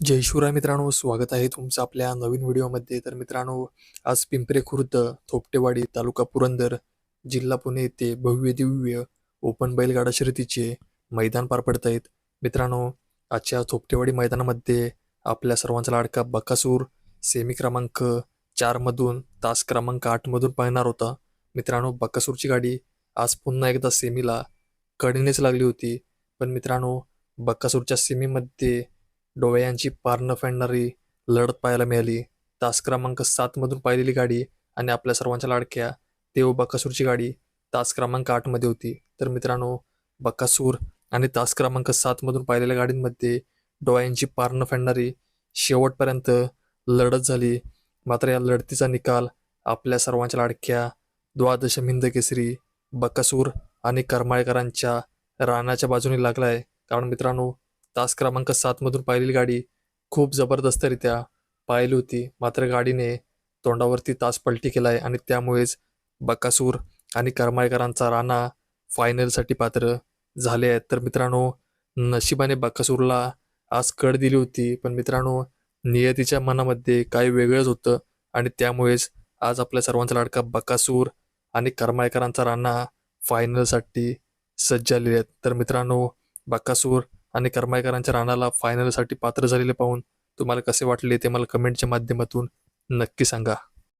जय शिवराय मित्रांनो स्वागत आहे तुमचं आपल्या नवीन व्हिडिओमध्ये. तर मित्रांनो आज पिंपरे खुर्द थोपटेवाडी तालुका पुरंदर जिल्हा पुणे येथे भव्य दिव्य ओपन बैलगाडा शर्यतीचे मैदान पार पडत आहेत मित्रांनो आजच्या थोपटेवाडी मैदानामध्ये आपल्या सर्वांचा लाडका बकासूर सेमी क्रमांक चारमधून तास क्रमांक आठमधून पाहणार होता. मित्रांनो बकासूरची गाडी आज पुन्हा एकदा सेमीला कडीनेच लागली होती. पण मित्रांनो बकासूरच्या सेमीमध्ये डोळ्यांची पारणं फेडणारी लढत पाहायला मिळाली. तास क्रमांक सातमधून पाहिलेली गाडी आणि आपल्या सर्वांच्या लाडक्या देव बकासूरची गाडी तास क्रमांक आठमध्ये होती. तर मित्रांनो बकासूर आणि तास क्रमांक सातमधून पाहिलेल्या गाडींमध्ये डोळ्यांची पारणं फेडणारी शेवटपर्यंत लढत झाली. मात्र या लढतीचा निकाल आपल्या सर्वांच्या लाडक्या द्वादश हिंद केसरी बकासूर आणि करमाळकरांच्या रानाच्या बाजूने लागला आहे कारण मित्रांनो तास क्रमांक सातमधून पाहिलेली गाडी खूप जबरदस्तरित्या पाहिली होती. मात्र गाडीने तोंडावरती तास पलटी केला आहे आणि त्यामुळेच बकासूर आणि करमाळकरांचा राणा फायनलसाठी पात्र झाले आहेत. तर मित्रांनो नशिबाने बकासूरला आज कड दिली होती. पण मित्रांनो नियतीच्या मनामध्ये काही वेगळंच होतं आणि त्यामुळेच आज आपल्या सर्वांचा लाडका बकासूर आणि करमाळकरांचा राणा फायनलसाठी सज्ज झालेले आहेत. तर मित्रांनो बकासूर आणि करमाळकरांच्या राणाला फायनलसाठी पात्र झालेले पाहून तुम्हाला कसे वाटले ते मला कमेंटच्या माध्यमातून नक्की सांगा.